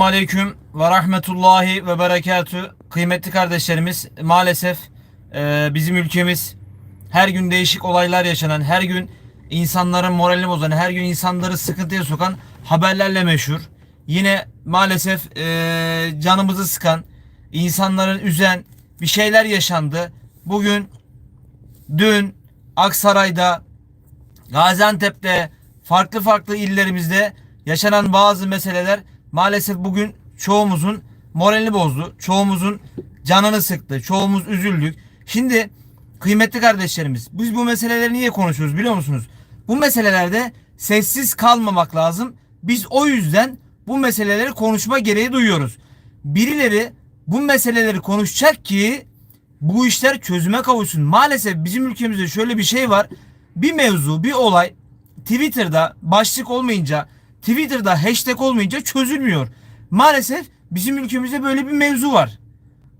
Aleyküm ve rahmetullahi ve berekatü. Kıymetli kardeşlerimiz maalesef e, bizim ülkemiz her gün değişik olaylar yaşanan, her gün insanların moralini bozan, her gün insanları sıkıntıya sokan haberlerle meşhur. Yine maalesef e, canımızı sıkan, insanların üzen bir şeyler yaşandı. Bugün, dün Aksaray'da, Gaziantep'te, farklı farklı illerimizde yaşanan bazı meseleler maalesef bugün çoğumuzun moralini bozdu. Çoğumuzun canını sıktı. Çoğumuz üzüldük. Şimdi kıymetli kardeşlerimiz biz bu meseleleri niye konuşuyoruz biliyor musunuz? Bu meselelerde sessiz kalmamak lazım. Biz o yüzden bu meseleleri konuşma gereği duyuyoruz. Birileri bu meseleleri konuşacak ki bu işler çözüme kavuşsun. Maalesef bizim ülkemizde şöyle bir şey var. Bir mevzu, bir olay Twitter'da başlık olmayınca, Twitter'da hashtag olmayınca çözülmüyor. Maalesef bizim ülkemizde böyle bir mevzu var.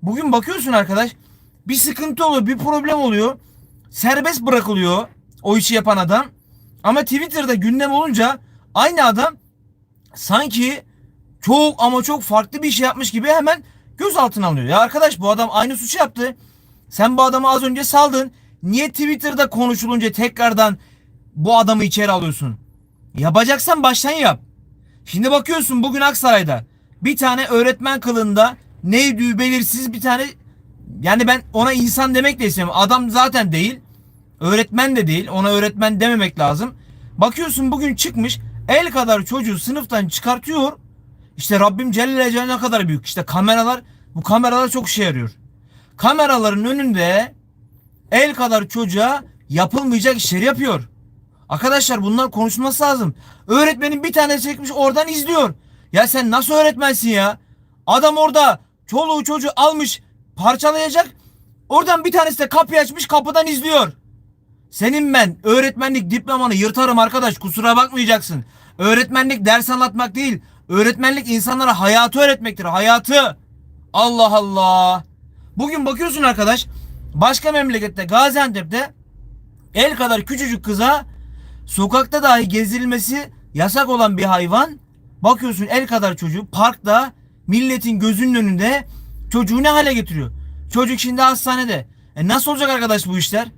Bugün bakıyorsun arkadaş bir sıkıntı oluyor, bir problem oluyor. Serbest bırakılıyor o işi yapan adam. Ama Twitter'da gündem olunca aynı adam sanki çok ama çok farklı bir şey yapmış gibi hemen gözaltına alınıyor. Ya arkadaş bu adam aynı suçu yaptı. Sen bu adamı az önce saldın. Niye Twitter'da konuşulunca tekrardan bu adamı içeri alıyorsun? Yapacaksan baştan yap. Şimdi bakıyorsun bugün Aksaray'da bir tane öğretmen kılığında neydi belirsiz bir tane yani ben ona insan demek de istemiyorum. Adam zaten değil. Öğretmen de değil. Ona öğretmen dememek lazım. Bakıyorsun bugün çıkmış el kadar çocuğu sınıftan çıkartıyor. İşte Rabbim Celle Celle ne kadar büyük. İşte kameralar bu kameralar çok işe yarıyor. Kameraların önünde el kadar çocuğa yapılmayacak işleri yapıyor. Arkadaşlar bunlar konuşması lazım. Öğretmenin bir tane çekmiş oradan izliyor. Ya sen nasıl öğretmensin ya? Adam orada çoluğu çocuğu almış parçalayacak. Oradan bir tanesi de kapıyı açmış kapıdan izliyor. Senin ben öğretmenlik diplomanı yırtarım arkadaş kusura bakmayacaksın. Öğretmenlik ders anlatmak değil. Öğretmenlik insanlara hayatı öğretmektir. Hayatı. Allah Allah. Bugün bakıyorsun arkadaş başka memlekette Gaziantep'te el kadar küçücük kıza sokakta dahi gezilmesi yasak olan bir hayvan bakıyorsun el kadar çocuğu parkta milletin gözünün önünde çocuğu ne hale getiriyor. Çocuk şimdi hastanede. E nasıl olacak arkadaş bu işler?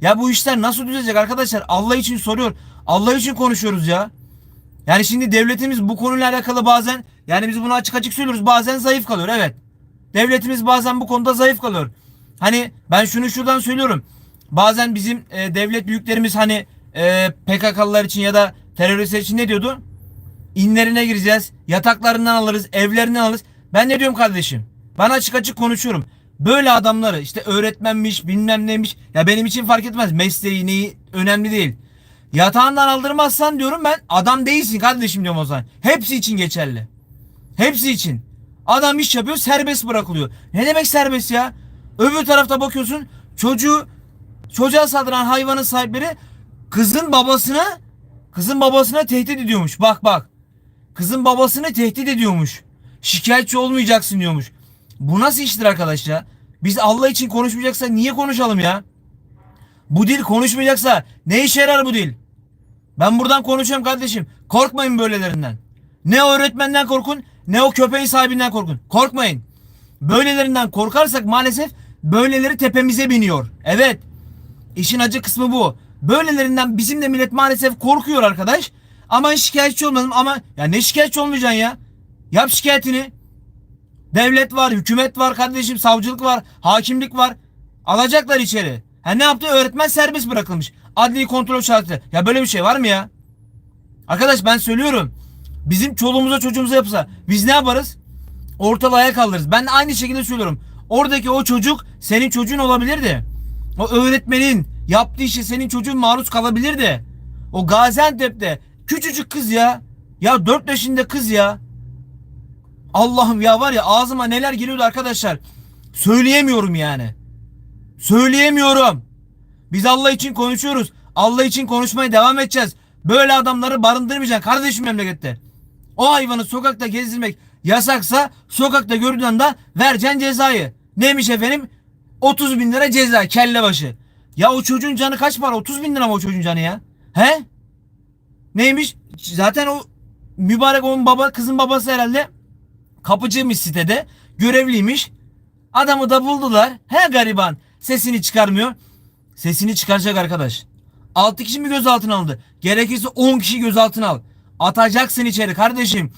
Ya bu işler nasıl düzelecek arkadaşlar? Allah için soruyor. Allah için konuşuyoruz ya. Yani şimdi devletimiz bu konuyla alakalı bazen yani biz bunu açık açık söylüyoruz bazen zayıf kalıyor evet. Devletimiz bazen bu konuda zayıf kalıyor. Hani ben şunu şuradan söylüyorum. Bazen bizim e, devlet büyüklerimiz hani e, PKK'lılar için ya da teröristler için ne diyordu? İnlerine gireceğiz. Yataklarından alırız. Evlerinden alırız. Ben ne diyorum kardeşim? Ben açık açık konuşuyorum. Böyle adamları işte öğretmenmiş bilmem neymiş. Ya benim için fark etmez. Mesleği neyi önemli değil. Yatağından aldırmazsan diyorum ben adam değilsin kardeşim diyorum o zaman. Hepsi için geçerli. Hepsi için. Adam iş yapıyor serbest bırakılıyor. Ne demek serbest ya? Öbür tarafta bakıyorsun çocuğu çocuğa saldıran hayvanın sahipleri kızın babasına kızın babasına tehdit ediyormuş. Bak bak. Kızın babasını tehdit ediyormuş. Şikayetçi olmayacaksın diyormuş. Bu nasıl iştir arkadaş ya? Biz Allah için konuşmayacaksa niye konuşalım ya? Bu dil konuşmayacaksa ne işe yarar bu dil? Ben buradan konuşuyorum kardeşim. Korkmayın böylelerinden. Ne öğretmenden korkun ne o köpeğin sahibinden korkun. Korkmayın. Böylelerinden korkarsak maalesef böyleleri tepemize biniyor. Evet. İşin acı kısmı bu. Böylelerinden bizim de millet maalesef korkuyor arkadaş. Ama şikayetçi olmadım ama ya ne şikayetçi olmayacaksın ya? Yap şikayetini. Devlet var, hükümet var kardeşim, savcılık var, hakimlik var. Alacaklar içeri. Ha ne yaptı? Öğretmen serbest bırakılmış. Adli kontrol şartı. Ya böyle bir şey var mı ya? Arkadaş ben söylüyorum. Bizim çoluğumuza çocuğumuza yapsa biz ne yaparız? Ortalığı ayağa kaldırırız. Ben de aynı şekilde söylüyorum. Oradaki o çocuk senin çocuğun olabilirdi. O öğretmenin yaptığı işe senin çocuğun maruz kalabilirdi. O Gaziantep'te küçücük kız ya. Ya 4 yaşında kız ya. Allah'ım ya var ya ağzıma neler geliyordu arkadaşlar. Söyleyemiyorum yani. Söyleyemiyorum. Biz Allah için konuşuyoruz. Allah için konuşmaya devam edeceğiz. Böyle adamları barındırmayacaksın kardeşim memlekette. O hayvanı sokakta gezdirmek yasaksa sokakta gördüğün anda vereceksin cezayı. Neymiş efendim? 30 bin lira ceza kelle başı. Ya o çocuğun canı kaç para? 30 bin lira mı o çocuğun canı ya? He? Neymiş? Zaten o mübarek onun baba kızın babası herhalde Kapıcıymış sitede. Görevliymiş. Adamı da buldular. He gariban. Sesini çıkarmıyor. Sesini çıkaracak arkadaş. 6 kişi mi gözaltına alındı? Gerekirse 10 kişi gözaltına al. Atacaksın içeri kardeşim.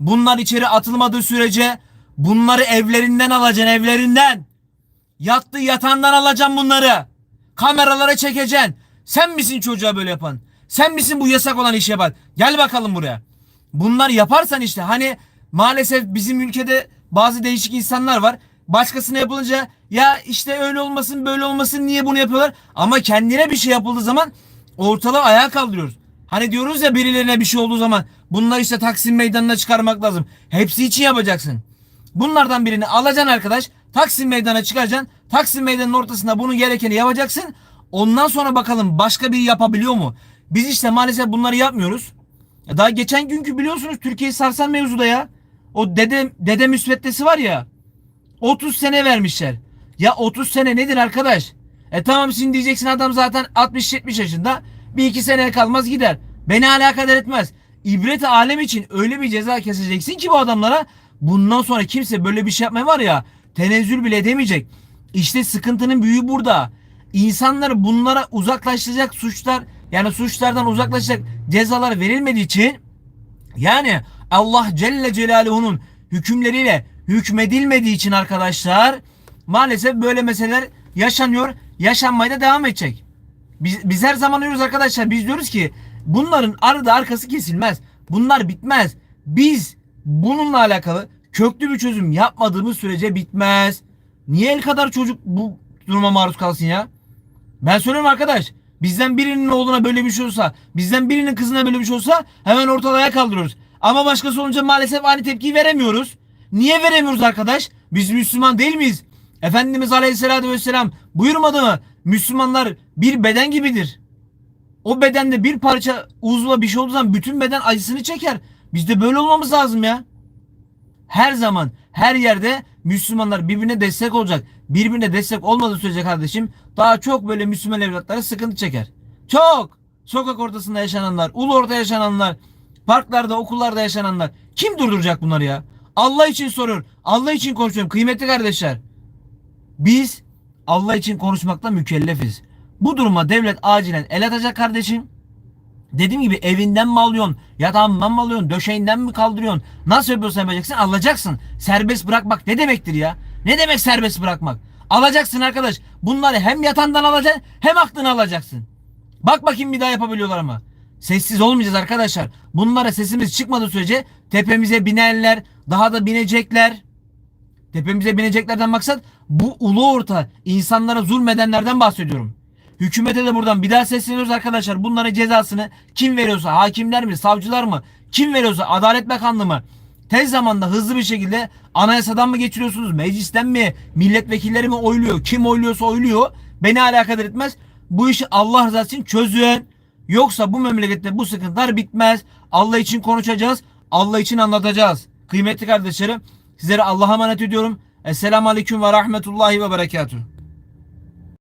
Bunlar içeri atılmadığı sürece bunları evlerinden alacaksın evlerinden. Yattığı yatağından alacaksın bunları. Kameralara çekeceksin. Sen misin çocuğa böyle yapan? Sen misin bu yasak olan işi yapan? Gel bakalım buraya. Bunlar yaparsan işte hani maalesef bizim ülkede bazı değişik insanlar var. Başkasına yapılınca ya işte öyle olmasın böyle olmasın niye bunu yapıyorlar? Ama kendine bir şey yapıldığı zaman ortalığı ayağa kaldırıyoruz. Hani diyoruz ya birilerine bir şey olduğu zaman bunlar işte Taksim Meydanı'na çıkarmak lazım. Hepsi için yapacaksın. Bunlardan birini alacaksın arkadaş. Taksim Meydanı'na çıkaracaksın. Taksim Meydanı'nın ortasında bunun gerekeni yapacaksın. Ondan sonra bakalım başka biri yapabiliyor mu? Biz işte maalesef bunları yapmıyoruz. Ya Daha geçen günkü biliyorsunuz Türkiye'yi sarsan mevzuda ya. O dede, dede müsveddesi var ya. 30 sene vermişler. Ya 30 sene nedir arkadaş? E tamam şimdi diyeceksin adam zaten 60-70 yaşında. Bir iki seneye kalmaz gider. Beni alakadar etmez. İbret alem için öyle bir ceza keseceksin ki bu adamlara bundan sonra kimse böyle bir şey yapmaya var ya tenezzül bile edemeyecek. İşte sıkıntının büyüğü burada. İnsanları bunlara uzaklaştıracak suçlar yani suçlardan uzaklaşacak cezalar verilmediği için yani Allah Celle Celaluhu'nun hükümleriyle hükmedilmediği için arkadaşlar maalesef böyle meseleler yaşanıyor. Yaşanmaya da devam edecek. Biz, biz her zaman diyoruz arkadaşlar biz diyoruz ki bunların ardı arkası kesilmez. Bunlar bitmez. Biz bununla alakalı köklü bir çözüm yapmadığımız sürece bitmez. Niye el kadar çocuk bu duruma maruz kalsın ya? Ben söylüyorum arkadaş. Bizden birinin oğluna böyle bir şey olsa, bizden birinin kızına böyle bir şey olsa hemen ortalığa kaldırıyoruz. Ama başkası olunca maalesef aynı tepkiyi veremiyoruz. Niye veremiyoruz arkadaş? Biz Müslüman değil miyiz? Efendimiz Aleyhisselatü Vesselam buyurmadı mı? Müslümanlar bir beden gibidir. O bedende bir parça uzva bir şey olduğu zaman bütün beden acısını çeker. Biz de böyle olmamız lazım ya. Her zaman her yerde Müslümanlar birbirine destek olacak. Birbirine destek olmadığı sürece kardeşim daha çok böyle Müslüman evlatları sıkıntı çeker. Çok. Sokak ortasında yaşananlar, ulu orta yaşananlar, parklarda, okullarda yaşananlar. Kim durduracak bunları ya? Allah için soruyor. Allah için konuşuyorum kıymetli kardeşler. Biz Allah için konuşmakla mükellefiz. Bu duruma devlet acilen el atacak kardeşim. Dediğim gibi evinden mi alıyorsun? Yatağından mı alıyorsun? Döşeğinden mi kaldırıyorsun? Nasıl yapıyorsan yapacaksın? Alacaksın. Serbest bırakmak ne demektir ya? Ne demek serbest bırakmak? Alacaksın arkadaş. Bunları hem yatandan alacaksın hem aklını alacaksın. Bak bakayım bir daha yapabiliyorlar ama. Sessiz olmayacağız arkadaşlar. Bunlara sesimiz çıkmadığı sürece tepemize binerler. Daha da binecekler. Tepemize bineceklerden maksat bu ulu orta insanlara zulmedenlerden bahsediyorum. Hükümete de buradan bir daha sesleniyoruz arkadaşlar. Bunların cezasını kim veriyorsa hakimler mi savcılar mı kim veriyorsa Adalet Bakanlığı mı tez zamanda hızlı bir şekilde anayasadan mı geçiriyorsunuz meclisten mi milletvekilleri mi oyluyor kim oyluyorsa oyluyor beni alakadar etmez. Bu işi Allah rızası için çözün. Yoksa bu memlekette bu sıkıntılar bitmez. Allah için konuşacağız. Allah için anlatacağız. Kıymetli kardeşlerim sizlere Allah'a emanet ediyorum. Esselamu Aleyküm ve Rahmetullahi ve Berekatuhu.